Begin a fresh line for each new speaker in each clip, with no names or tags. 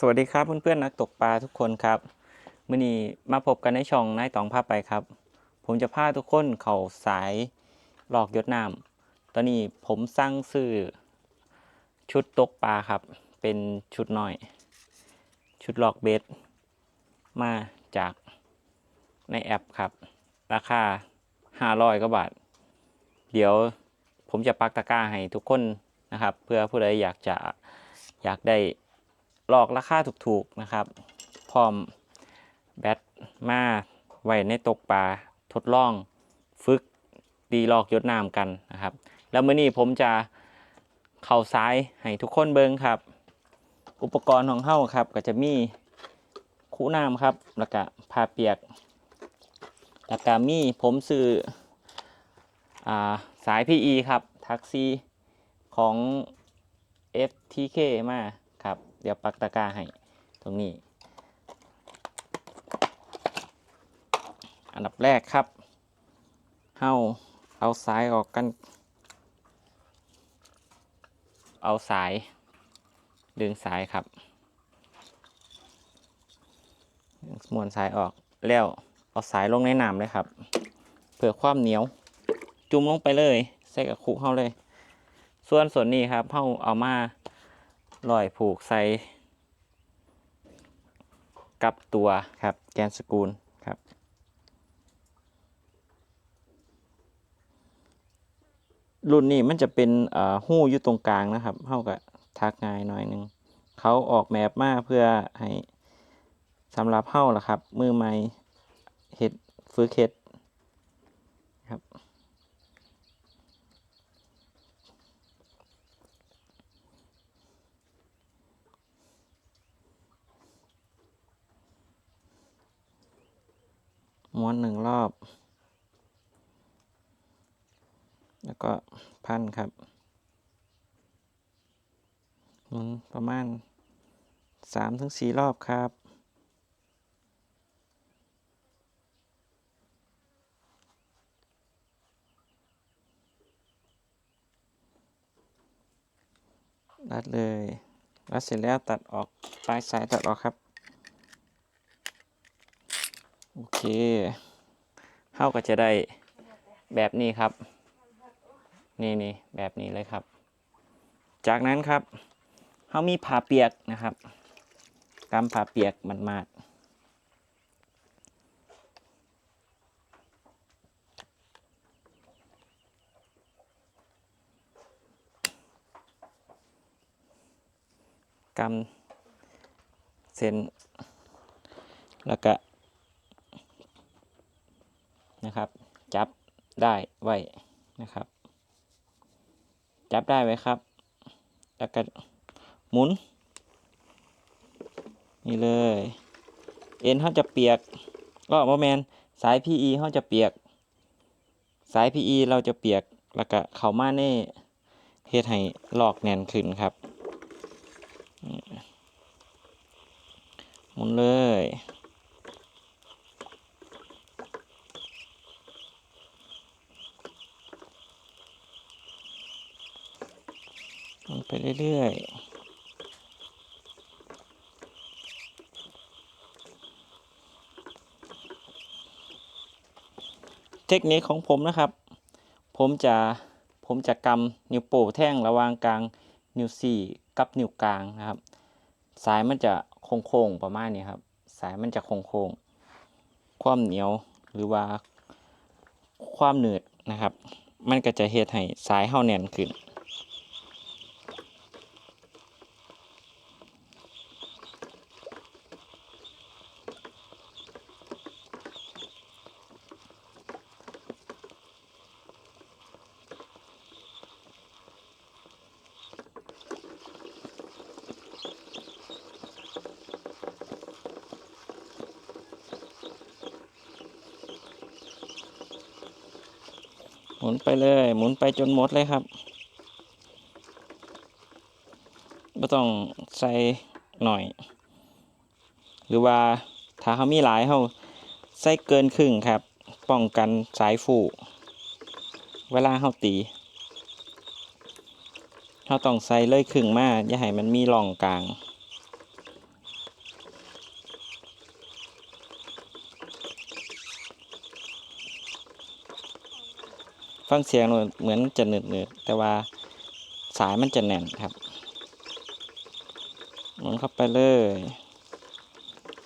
สวัสดีครับเพื่อนๆนักตกปลาทุกคนครับมื่อนี้มาพบกันในช่องนายตองภาพไปครับ ผมจะพาทุกคนเข่าสายหลอกยดน้ำตอนนี้ผมสร้างซื้อชุดตกปลาครับ เป็นชุดหน้อย ชุดหลอกเบสมาจากในแอปครับ ราคา 500กว่าบาท เดี๋ยวผมจะปักตะกร้าให้ทุกคนนะครับ เพื่อผู้ใดอยากจะอยากได้ หลอกราคาถูกๆนะครับ พร้อมแบตมาไว้ในตกปลาทดลองฝึกตีหลอกยดน้ำกันนะครับ แล้วมื้อนี้ผมจะเข่าซ้ายให้ทุกคนเบิ่งครับ อุปกรณ์ของเฮาครับ ก็จะมีคู่น้ำครับ แล้วก็ผ้าเปียก แล้วก็มีผมซื้ออ่าสาย PE ครับ ทักซีของ FTK มา เดี๋ยวปักตะกร้าให้ตรงนี้ อันดับแรกครับเฮาเอาสายออกกัน เอาสาย ดึงสายครับมวนสายออกแล้วเอาสายลงในน้ำเลยครับ เพื่อความเหนียว จุ่มลงไปเลย ใส่กับคุเข้าเลย ส่วนส่วนนี้ครับเฮาเอามา ลอยผูกใส่กับตัวครับแกนสกูลครับรุ่นนี้มันจะเป็นหู้อยู่ตรงกลางนะครับเท่ากับทักง่ายหน่อยหนึงเขาออกแบบมาเพื่อให้สำหรับเฮ้าล่ะครับ มือใหม่เห็ดฝึกเห็ดครับ ม้วนหนึ่งรอบ แล้วก็พันครับหมุนประมาณสามถึงสี่รอบครับรัดเลยรัดเสร็จแล้วตัดออกปลายสายตัดออกครับ โอเคเฮาก็จะได้แบบนี้ครับ นี่นี่แบบนี้เลยครับ จากนั้นครับเฮามีผ้าเปียกนะครับกำผ้าเปียกมันมาดกำเส้นแล้วก็ นะครับ จับได้ไว้นะครับ จับได้ไว้ครับ แล้วก็หมุน นี่เลย เอ็นเขาจะเปียกก็โมแมนสาย PE เขาจะเปียก สาย PE เราจะเปียก แล้วก็เข้ามาในเฮ็ดให้ลอกแน่นขึ้นครับ หมุนเลย ลงไปเรื่อยๆ เทคนิคของผมนะครับ ผมจะผมจะกำนิ้วโป้แท่งระหว่างกลางนิ้วสี่กับนิ้วกลางนะครับ สายมันจะโค้งๆประมาณนี้ครับ สายมันจะโค้งๆความเหนียวหรือว่าความหนืดนะครับ มันก็จะเฮ็ดให้สายเฮาแน่นขึ้น มุนไปเลย หมุนไปจนหมดเลยครับไม่ต้องใส่หน่อย หรือว่าถ้าเขามีหลายเขาใส่เกินครึ่งครับ ป้องกันสายฟูเวลาเขาตีเขาต้องใส่เลยครึ่งมาอย่าให้มันมีร่องกลาง ฟังเสียงเหมือนจะหนืดหนืดๆแต่ว่าสายมันจะแน่นครับหมุนเข้าไปเลย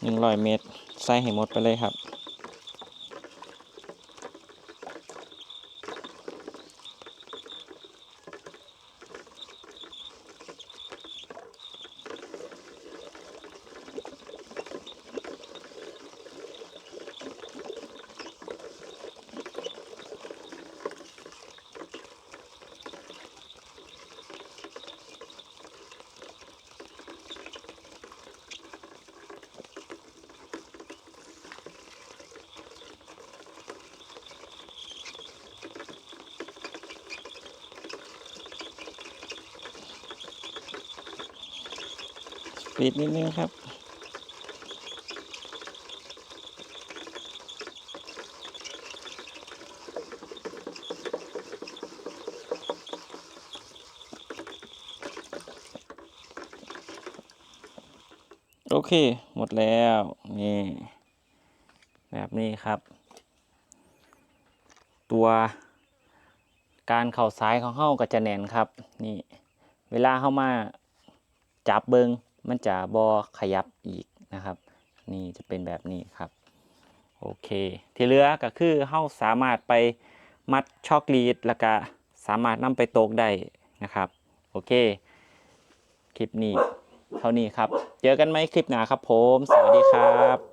หนึ่งร้อยเมตรใส่ให้หมดไปเลยครับ ปิดนิดนึงครับ โอเค หมดแล้ว นี่ แบบนี้ครับ ตัวการเข่าซ้ายของเฮาก็จะแน่นครับ นี่ เวลาเข้ามาจับเบิง มันจะบอขยับอีกนะครับ นี่จะเป็นแบบนี้ครับ โอเค ที่เหลือก็คือเฮาสามารถไปมัดช็อกลีดแล้วก็สามารถนำไปโตกได้นะครับ โอเค คลิปนี้เท่านี้ครับ เจอกันไหมคลิปหน้าครับผม สวัสดีครับ